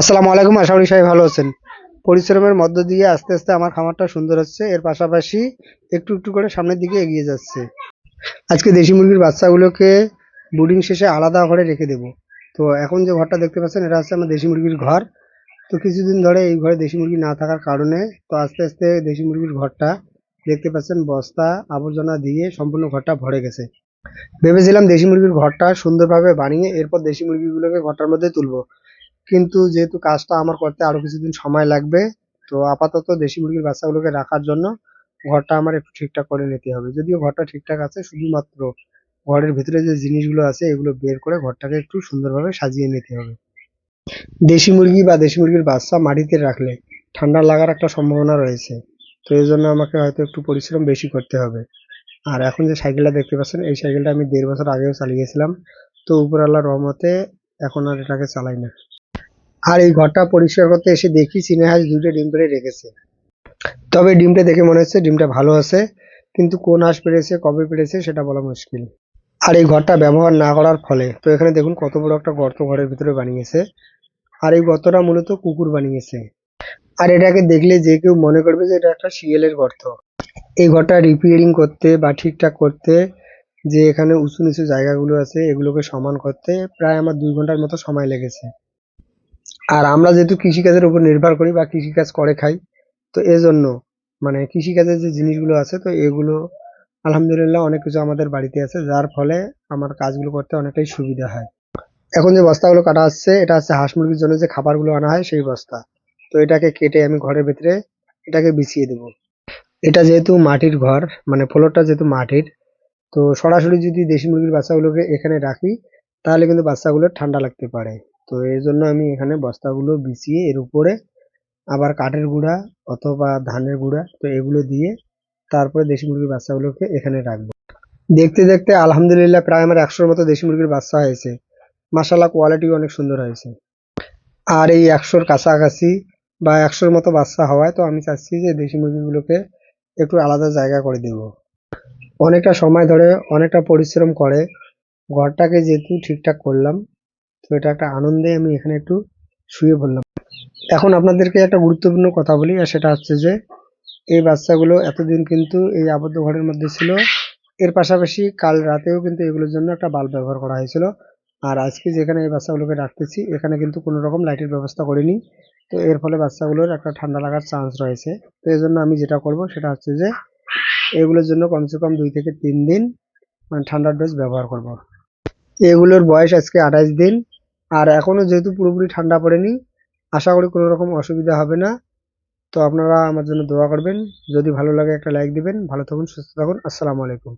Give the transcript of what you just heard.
আসসালামু আলাইকুম, আশা সবাই ভালো আছেন। পরিশ্রমের মধ্য দিয়ে আস্তে আস্তে আমার খামারটা সুন্দর হচ্ছে, এর পাশাপাশি একটু একটু করে সামনের দিকে এগিয়ে যাচ্ছে। আজকে দেশি মুরগির বাচ্চাগুলোকে ব্রুডিং শেষে আলাদা ঘরে রেখে দেবো। তো এখন যে ঘরটা দেখতে পাচ্ছেন, এটা হচ্ছে আমার দেশি মুরগির ঘর। তো কিছুদিন ধরে এই ঘরে দেশি মুরগি না থাকার কারণে তো আস্তে আস্তে দেশি মুরগির ঘরটা দেখতে পাচ্ছেন, বস্তা, আবর্জনা দিয়ে সম্পূর্ণ ঘরটা ভরে গেছে। ভেবেছিলাম দেশি মুরগির ঘরটা সুন্দরভাবে বানিয়ে এরপর দেশি মুরগিগুলোকে ঘরটার মধ্যে তুলবো। কিন্তু যেহেতু কাজটা আমার করতে আরও কিছুদিন সময় লাগবে, তো আপাতত দেশি মুরগির বাচ্চাগুলোকে রাখার জন্য ঘরটা আমার একটু ঠিকঠাক করে নিতে হবে। যদিও ঘরটা ঠিকঠাক আছে, শুধুমাত্র ঘরের ভিতরে যে জিনিসগুলো আছে এগুলো বের করে ঘরটাকে একটু সুন্দরভাবে সাজিয়ে নিতে হবে। দেশি মুরগি বা দেশি মুরগির বাচ্চা মাটিতে রাখলে ঠান্ডা লাগার একটা সম্ভাবনা রয়েছে, তো এই জন্য আমাকে হয়তো একটু পরিশ্রম বেশি করতে হবে। আর এখন যে সাইকেলটা দেখতে পাচ্ছেন, এই সাইকেলটা আমি দেড় বছর আগেও চালিয়েছিলাম, তো উপর আল্লাহর রহমতে এখন আর এটাকে চালাই না। আর এই ঘরটা পরিষ্কার করতে এসে দেখি চীনা হাঁস দুটো ডিম পেড়ে রেখেছে। তবে ডিমটা দেখে মনে হচ্ছে ডিমটা ভালো আছে, কিন্তু কোন হাঁস পেড়েছে, কবে পেড়েছে সেটা বলা মুশকিল। আর এই ঘরটা ব্যবহার না করার ফলে, তো এখানে দেখুন কত বড় একটা গর্ত ঘরের ভিতরে বানিয়েছে। আর এই গর্তটা মূলত কুকুর বানিয়েছে। আর এটাকে দেখলে যে কেউ মনে করবে যে এটা একটা শিয়ালের গর্ত। এই ঘরটা রিপেয়ারিং করতে বা ঠিকঠাক করতে যে এখানে উঁচু নিচু জায়গাগুলো আছে, এগুলোকে সমান করতে প্রায় আমার দুই ঘণ্টার মতো সময় লেগেছে। আর আমরা যেহেতু কৃষিকাজের উপর নির্ভর করি বা কৃষিকাজ করে খাই, তো এজন্য মানে কৃষিকাজের যে জিনিসগুলো আছে, তো এগুলো আলহামদুলিল্লাহ অনেক কিছু আমাদের বাড়িতে আছে, যার ফলে আমার কাজগুলো করতে অনেকটাই সুবিধা হয়। এখন যে বস্তাগুলো কাটা হচ্ছে এটা হচ্ছে হাঁস মুরগির জন্য যে খাবারগুলো আনা হয় সেই বস্তা। তো এটাকে কেটে আমি ঘরের ভিতরে এটাকে বিছিয়ে দেবো। এটা যেহেতু মাটির ঘর মানে ফ্লোরটা যেহেতু মাটির, তো সরাসরি যদি দেশি মুরগির বাচ্চাগুলোকে এখানে রাখি, তাহলে কিন্তু বাচ্চাগুলোর ঠান্ডা লাগতে পারে। তো এই জন্য আমি এখানে বস্তাগুলো বিছিয়ে এর উপরে আবার কাঠের গুঁড়া অথবা ধানের গুঁড়া, তো এগুলো দিয়ে তারপরে দেশি মুরগির বাচ্চাগুলোকে এখানে রাখব। দেখতে দেখতে আলহামদুলিল্লাহ প্রায় আমার একশোর মতো দেশি মুরগির বাচ্চা হয়েছে। মাসাল্লাহ কোয়ালিটি অনেক সুন্দর হয়েছে। আর এই একশোর কাছাকাছি বা একশোর মতো বাচ্চা হওয়ায় তো আমি চাচ্ছি যে দেশি মুরগিগুলোকে একটু আলাদা জায়গা করে দেব। অনেকটা সময় ধরে, অনেকটা পরিশ্রম করে, ঘরটাকে যেহেতু ঠিকঠাক করলাম তো এটা একটা আনন্দে আমি এখানে একটু শুয়ে পড়লাম। এখন আপনাদেরকে একটা গুরুত্বপূর্ণ কথা বলি, আর সেটা হচ্ছে যে, এই বাচ্চাগুলো এতদিন কিন্তু এই আবদ্ধ ঘরের মধ্যে ছিল। এর পাশাপাশি কাল রাতেও কিন্তু এগুলোর জন্য একটা বাল্ব ব্যবহার করা হয়েছিল। আর আজকে যেখানে এই বাচ্চাগুলোকে রাখতেছি, এখানে কিন্তু কোনো রকম লাইটের ব্যবস্থা করিনি। তো এর ফলে বাচ্চাগুলোর একটা ঠান্ডা লাগার চান্স রয়েছে। তো এই জন্য আমি যেটা করব, সেটা হচ্ছে যে, এগুলোর জন্য কমসে কম দুই থেকে তিন দিন মানে ঠান্ডার ডোজ ব্যবহার করব। এগুলোর বয়স আজকে আঠাশ দিন। আর এখনও যেহেতু পুরোপুরি ঠান্ডা পড়েনি, আশা করি কোনো রকম অসুবিধা হবে না। তো আপনারা আমার জন্য দোয়া করবেন। যদি ভালো লাগে একটা লাইক দিবেন। ভালো থাকুন, সুস্থ থাকুন। আসসালামু আলাইকুম।